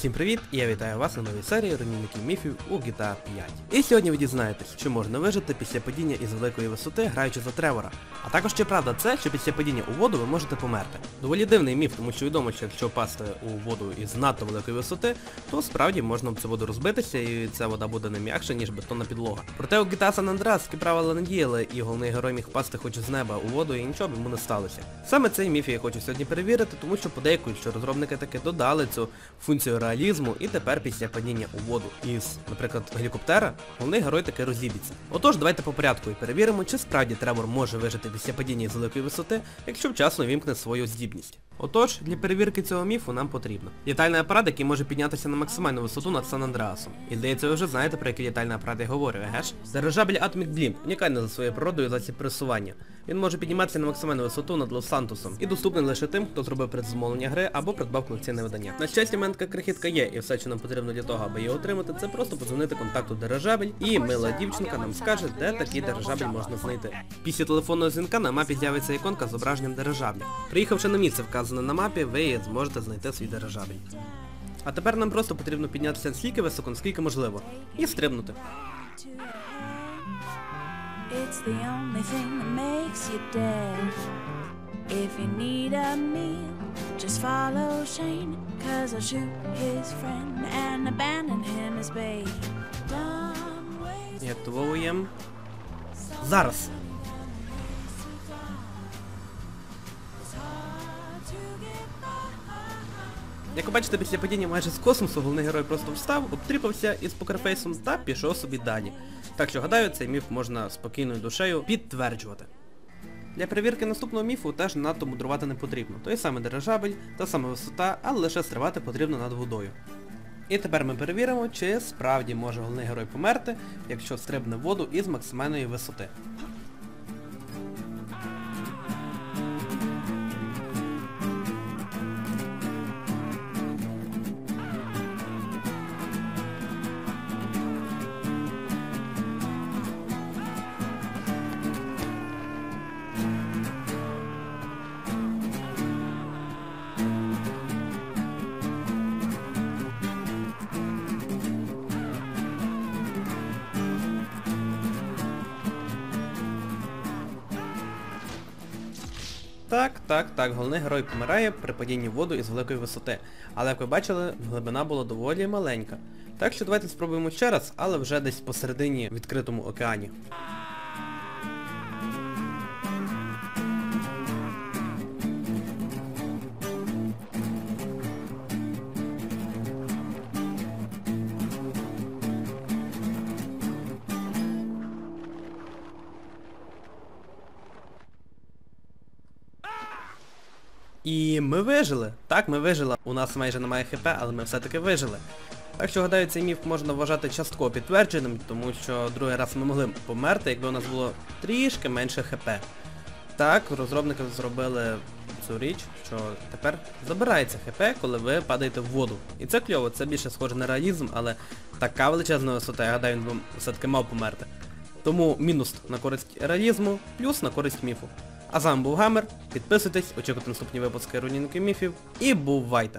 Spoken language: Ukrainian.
Всім привіт! І я вітаю вас на новій серії руйнівників міфів у GTA 5. І сьогодні ви дізнаєтесь, що можна вижити після падіння із великої висоти, граючи за Тревора. А також чи правда це, що після падіння у воду ви можете померти. Доволі дивний міф, тому що відомо, що якщо впасти у воду із надто великої висоти, то справді можна в цю воду розбитися і ця вода буде не м'якша, ніж бетонна підлога. Проте у GTA San Andreas такі правила не діяли, і головний герой міг впасти хоч з неба у воду і нічого йому не сталося. Саме цей міф я хочу сьогодні перевірити, тому що подейкують, що розробники таки додали цю функцію реалізму і тепер після падіння у воду із, наприклад, гелікоптера, головний герой таки розіб'ється. Отож, давайте по порядку і перевіримо, чи справді Тревор може вижити після падіння з великої висоти, якщо вчасно вімкне свою здібність. Отож, для перевірки цього міфу нам потрібно. Літальний апарат, який може піднятися на максимальну висоту над Сан Андреасом. І здається, ви вже знаєте, про який літальний апарат я говорю, еге ж? Дирижабель Atomic Blimp, унікальний за своєю природою засіб пересування. Він може підніматися на максимальну висоту над Лос-Сантосом і доступний лише тим, хто зробив предзамовлення гри або придбав колекційне видання. На щастя, така крихітка є, і все, що нам потрібно для того, аби її отримати, це просто подзвонити контакту дирижабель, і мила дівчинка нам скаже, де такий дирижабель можна знайти. Після телефонного дзвінка на мапі з'явиться іконка з зображенням дирижабля. Приїхавши на місце, вказане на мапі, ви зможете знайти свій дирижабель. А тепер нам просто потрібно піднятися настільки високо, наскільки можливо, і стрибнути. It's the only thing that makes you dead. If you need a meal, just follow Shane, cause I'll shoot his friend and abandon him as bait. Dumb ways І активовуємо. Зараз! Як ви бачите, після падіння майже з космосу головний герой просто встав, обтріпався із покерфейсом та пішов собі далі. Так що гадаю, цей міф можна спокійною душею підтверджувати. Для перевірки наступного міфу теж надто мудрувати не потрібно. Той самий дирижабель, та сама висота, але лише стрибати потрібно над водою. І тепер ми перевіримо, чи справді може головний герой померти, якщо стрибне в воду із максимальної висоти. Так, так, так, головний герой помирає при падінні в воду із великої висоти. Але як ви бачили, глибина була доволі маленька. Так що давайте спробуємо ще раз, але вже десь посередині відкритому океані. І ми вижили. Так, ми вижили. У нас майже немає хп, але ми все-таки вижили. Так що, гадаю, цей міф можна вважати частково підтвердженим, тому що другий раз ми могли померти, якби у нас було трішки менше хп. Так, розробники зробили цю річ, що тепер забирається хп, коли ви падаєте в воду. І це кльово, це більше схоже на реалізм, але така величезна висота, я гадаю, він все-таки мав померти. Тому мінус на користь реалізму, плюс на користь міфу. А з вами був Гамер, підписуйтесь, очікуйте наступні випуски Рунінки міфів і бувайте!